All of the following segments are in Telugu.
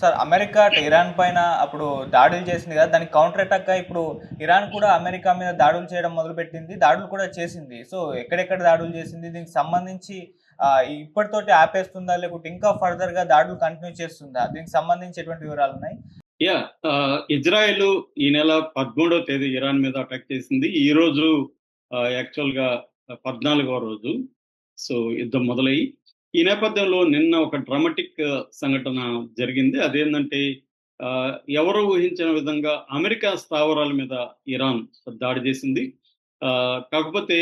సార్ అమెరికా ఇరాన్ పైన అప్పుడు దాడులు చేసింది కదా దానికి కౌంటర్ అటాక్ ఇప్పుడు ఇరాన్ కూడా అమెరికా మీద దాడులు చేయడం మొదలుపెట్టింది దాడులు కూడా చేసింది. సో ఎక్కడెక్కడ దాడులు చేసింది దీనికి సంబంధించి ఇప్పటితోటి ఆపేస్తుందా లేకుంటే ఇంకా ఫర్దర్గా దాడులు కంటిన్యూ చేస్తుందా? దీనికి సంబంధించి ఎటువంటి వివరాలు ఉన్నాయి? యా ఇజ్రాయెల్ ఈ నెల పదమూడవ తేదీ ఇరాన్ మీద అటాక్ చేసింది. ఈ రోజు యాక్చువల్గా పద్నాలుగవ రోజు. సో యుద్ధం మొదలయ్యి ఈ నేపథ్యంలో నిన్న ఒక డ్రామాటిక్ సంఘటన జరిగింది. అదేంటంటే ఎవరు ఊహించిన విధంగా అమెరికా స్థావరాల మీద ఇరాన్ దాడి చేసింది. కాకపోతే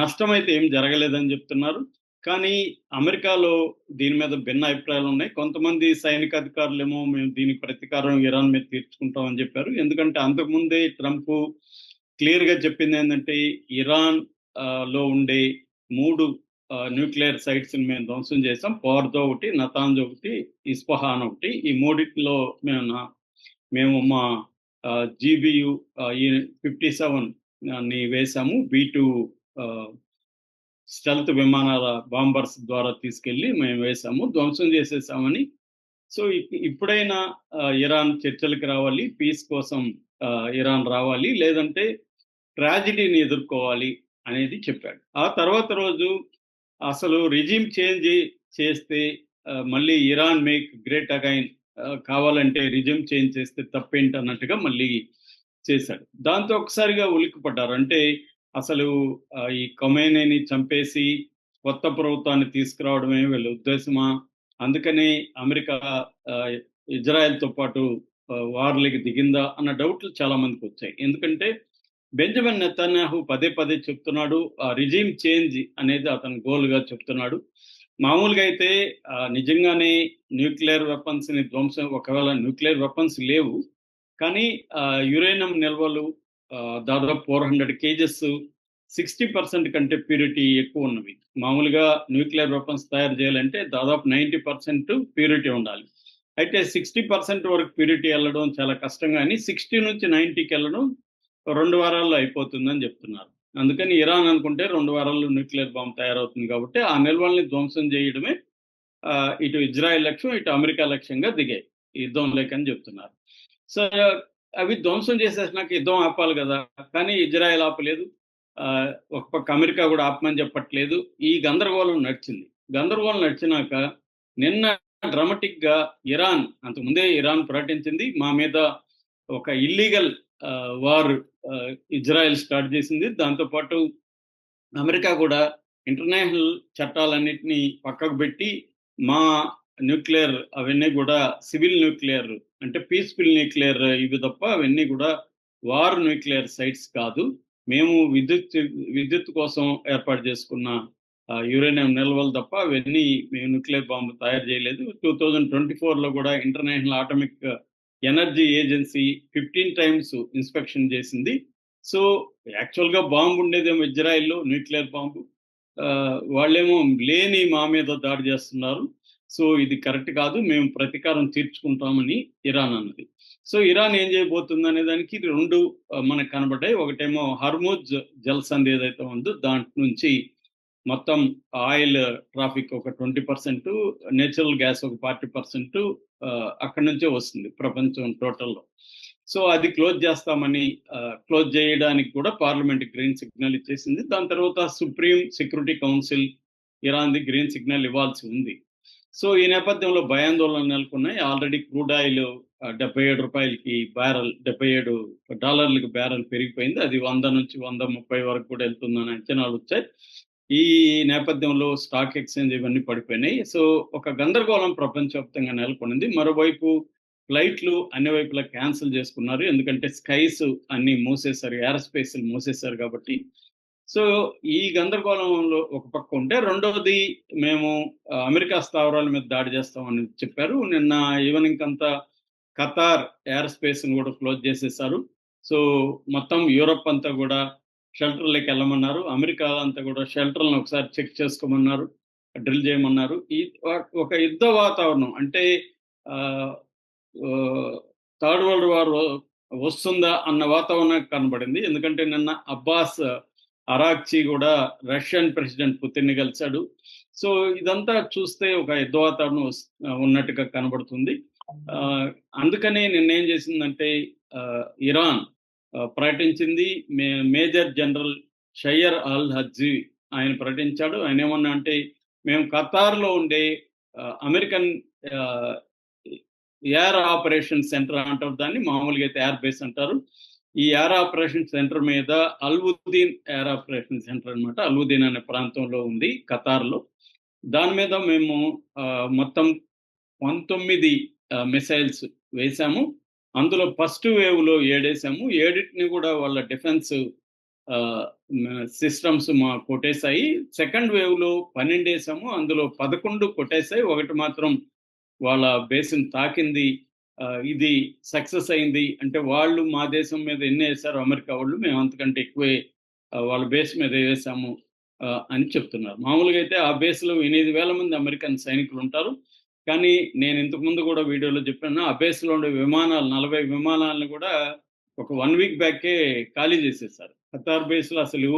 నష్టమైతే ఏం జరగలేదని చెప్తున్నారు. కానీ అమెరికాలో దీని మీద భిన్న అభిప్రాయాలు ఉన్నాయి. కొంతమంది సైనిక అధికారులేమో మేము దీనికి ప్రతీకారం ఇరాన్ మీద తీర్చుకుంటాం అని చెప్పారు. ఎందుకంటే అంతకుముందే ట్రంప్ క్లియర్గా చెప్పింది ఏంటంటే ఇరాన్లో ఉండే మూడు న్యూక్లియర్ సైట్స్ని మేము ధ్వంసం చేసాం పోర్దో ఒకటి నతాంజ్ ఒకటి ఇస్ఫహాన్ ఒకటి. ఈ మూడిట్లో మేము మేము మా జీబియు ఈ ఫిఫ్టీ సెవెన్ని వేసాము. బీ టూ స్టెల్త్ విమానాల బాంబర్స్ ద్వారా తీసుకెళ్ళి మేము వేసాము. ధ్వంసం చేసేసామని. సో ఇప్పుడైనా ఇరాన్ చర్చలకు రావాలి పీస్ కోసం ఇరాన్ రావాలి లేదంటే ట్రాజిడీని ఎదుర్కోవాలి అనేది చెప్పాడు. ఆ తర్వాత రోజు అసలు రిజిమ్ చేంజ్ చేస్తే మళ్ళీ ఇరాన్ మేక్ గ్రేట్ అగైన్ కావాలంటే రిజిమ్ చేంజ్ చేస్తే తప్పేంటి అన్నట్టుగా మళ్ళీ చేశాడు. దాంతో ఒకసారిగా ఉలిక్కిపడ్డారు. అంటే అసలు ఈ కొమేనేని చంపేసి కొత్త ప్రభుత్వాన్ని తీసుకురావడమే వీళ్ళ ఉద్దేశమా? అందుకనే అమెరికా ఇజ్రాయెల్తో పాటు వార్లకి దిగిందా అన్న డౌట్లు చాలా మందికి వచ్చాయి. ఎందుకంటే బెంజమిన్ నెతన్యాహు పదే పదే చెప్తున్నాడు రిజీమ్ చేంజ్ అనేది అతని గోల్గా చెప్తున్నాడు. మామూలుగా అయితే నిజంగానే న్యూక్లియర్ వెపన్స్ని ధ్వంసం ఒకవేళ న్యూక్లియర్ వెపన్స్ లేవు కానీ యురేనియం నిల్వలు దాదాపు four hundred kgs sixty percent కంటే ప్యూరిటీ ఎక్కువ ఉన్నవి. మామూలుగా న్యూక్లియర్ వెపన్స్ తయారు చేయాలంటే దాదాపు నైంటీ పర్సెంట్ ప్యూరిటీ ఉండాలి. అయితే సిక్స్టీ పర్సెంట్ వరకు ప్యూరిటీ వెళ్ళడం చాలా కష్టం కానీ సిక్స్టీ నుంచి నైంటీకి వెళ్ళడం రెండు వారాల్లో అయిపోతుందని చెప్తున్నారు. అందుకని ఇరాన్ అనుకుంటే రెండు వారాల్లో న్యూక్లియర్ బాంబ్ తయారవుతుంది కాబట్టి ఆ నిల్వల్ని ధ్వంసం చేయడమే ఆ, ఇటు ఇజ్రాయెల్ లక్ష్యం ఇటు అమెరికా లక్ష్యంగా దిగాయి. యుద్ధం లేకని చెప్తున్నారు. సో అవి ధ్వంసం చేసేసినాక యుద్ధం ఆపాలి కదా. కానీ ఇజ్రాయెల్ ఆపలేదు. ఆ, ఒక పక్క అమెరికా కూడా ఆపమని చెప్పట్లేదు. ఈ గందరగోళం నడిచింది. గందరగోళం నడిచినాక నిన్న డ్రామాటిక్గా ఇరాన్ అంతకుముందే ఇరాన్ ప్రకటించింది. మా మీద ఒక ఇల్లీగల్ వార్ ఇజ్రాయెల్ స్టార్ట్ చేసింది. దాంతోపాటు అమెరికా కూడా ఇంటర్నేషనల్ చట్టాలన్నింటినీ పక్కకు పెట్టి మా న్యూక్లియర్ అవన్నీ కూడా సివిల్ న్యూక్లియర్ అంటే పీస్ఫుల్ న్యూక్లియర్ ఇవి తప్ప అవన్నీ కూడా వార్ న్యూక్లియర్ సైట్స్ కాదు. మేము విద్యుత్ విద్యుత్ కోసం ఏర్పాటు చేసుకున్న యురేనియం నిల్వలు తప్ప అవన్నీ మేము న్యూక్లియర్ బాంబు తయారు చేయలేదు. టూ థౌజండ్ ట్వంటీ ఫోర్లో కూడా International Atomic Energy Agency fifteen times inspection చేసింది. సో యాక్చువల్గా బాంబు ఉండేదేమో ఇజ్రాయిల్లో న్యూక్లియర్ బాంబు. వాళ్ళేమో లేని మా మీద దాడి చేస్తున్నారు. సో ఇది కరెక్ట్ కాదు మేము ప్రతీకారం తీర్చుకుంటామని ఇరాన్ అన్నది. సో ఇరాన్ ఏం చేయబోతుంది అనే దానికి రెండు మనకు కనబడ్డాయి. ఒకటేమో హర్మోజ్ జలసంధి ఏదైతే ఉందో దాంట్ నుంచి మొత్తం ఆయిల్ ట్రాఫిక్ ఒక ట్వంటీ పర్సెంట్ నేచురల్ గ్యాస్ ఒక ఫార్టీ పర్సెంట్ అక్కడి నుంచే వస్తుంది ప్రపంచం టోటల్లో. సో అది క్లోజ్ చేస్తామని క్లోజ్ చేయడానికి కూడా పార్లమెంట్ గ్రీన్ సిగ్నల్ ఇచ్చేసింది. దాని తర్వాత సుప్రీం సెక్యూరిటీ కౌన్సిల్ ఇరాన్ది గ్రీన్ సిగ్నల్ ఇవ్వాల్సి ఉంది. సో ఈ నేపథ్యంలో భయాందోళన నెలకొన్నాయి. ఆల్రెడీ క్రూడ్ ఆయిల్ డెబ్బై ఏడు రూపాయలకి బ్యారల్ డెబ్బై ఏడు డాలర్లకి బ్యారల్ పెరిగిపోయింది. అది వంద నుంచి వంద ముప్పై వరకు కూడా వెళ్తుందని అంచనాలు వచ్చాయి. ఈ నేపథ్యంలో స్టాక్ ఎక్స్చేంజ్ ఇవన్నీ పడిపోయినాయి. సో ఒక గందరగోళం ప్రపంచవ్యాప్తంగా నెలకొనింది. మరోవైపు ఫ్లైట్లు అన్ని వైపులా క్యాన్సిల్ చేసుకున్నారు. ఎందుకంటే స్కైస్ అన్ని మూసేశారు ఎయిర్ స్పేస్ మూసేశారు కాబట్టి. సో ఈ గందరగోళంలో ఒక పక్క ఉంటే రెండవది మేము అమెరికా స్థావరాల మీద దాడి చేస్తామని చెప్పారు. నిన్న ఈవినింగ్ అంతా ఖతార్ ఎయిర్ స్పేస్ని కూడా క్లోజ్ చేసేసారు సో మొత్తం యూరప్ అంతా కూడా షెల్టర్లోకి వెళ్ళమన్నారు. అమెరికా అంతా కూడా షెల్టర్లను ఒకసారి చెక్ చేసుకోమన్నారు. డ్రిల్ చేయమన్నారు. ఈ ఒక యుద్ధ వాతావరణం అంటే థర్డ్ వరల్డ్ వార్ వస్తుందా అన్న వాతావరణం కనబడింది. ఎందుకంటే నిన్న అబ్బాస్ అరాక్చి కూడా రష్యన్ ప్రెసిడెంట్ పుతిన్ కలిశాడు. సో ఇదంతా చూస్తే ఒక యుద్ధ వాతావరణం ఉన్నట్టుగా కనబడుతుంది. ఆ, అందుకనే నిన్నేం చేసిందంటే ఇరాన్ ప్రకటించింది మే మేజర్ జనరల్ షయ్యర్ అల్ హజ్జీ ఆయన ప్రకటించాడు. ఆయన ఏమన్నా అంటే మేము ఖతార్లో ఉండే అమెరికన్ ఎయిర్ ఆపరేషన్ సెంటర్ అంటారు దాన్ని. మామూలుగా అయితే ఎయిర్ బేస్ అంటారు. ఈ ఎయిర్ ఆపరేషన్ సెంటర్ మీద అల్వుద్దీన్ ఎయిర్ ఆపరేషన్ సెంటర్ అన్నమాట. అల్వుద్దీన్ అనే ప్రాంతంలో ఉంది ఖతార్లో. దాని మీద మేము మొత్తం పంతొమ్మిది మిసైల్స్ వేసాము. అందులో ఫస్ట్ వేవ్లో ఏడేసాము. ఏడిటిని కూడా వాళ్ళ డిఫెన్స్ సిస్టమ్స్ మా కొట్టేశాయి. సెకండ్ వేవ్లో పన్నెండు వేసాము అందులో పదకొండు కొట్టేశాయి. ఒకటి మాత్రం వాళ్ళ బేసిన్ తాకింది. ఇది సక్సెస్ అయింది. అంటే వాళ్ళు మా దేశం మీద ఎన్ని వేశారు అమెరికా వాళ్ళు మేము అంతకంటే ఎక్కువే వాళ్ళ బేస్ మీద వేసాము అని చెప్తున్నారు. మామూలుగా అయితే ఆ బేస్లో ఎనిమిది వేల మంది అమెరికన్ సైనికులు ఉంటారు. కానీ నేను ఇంతకు ముందు కూడా వీడియోలో చెప్పాను ఆ ఉండే విమానాలు నలభై విమానాలను కూడా ఒక వన్ వీక్ బ్యాకే ఖాళీ చేసేసారు. ఖతార్ బేస్లో అసలు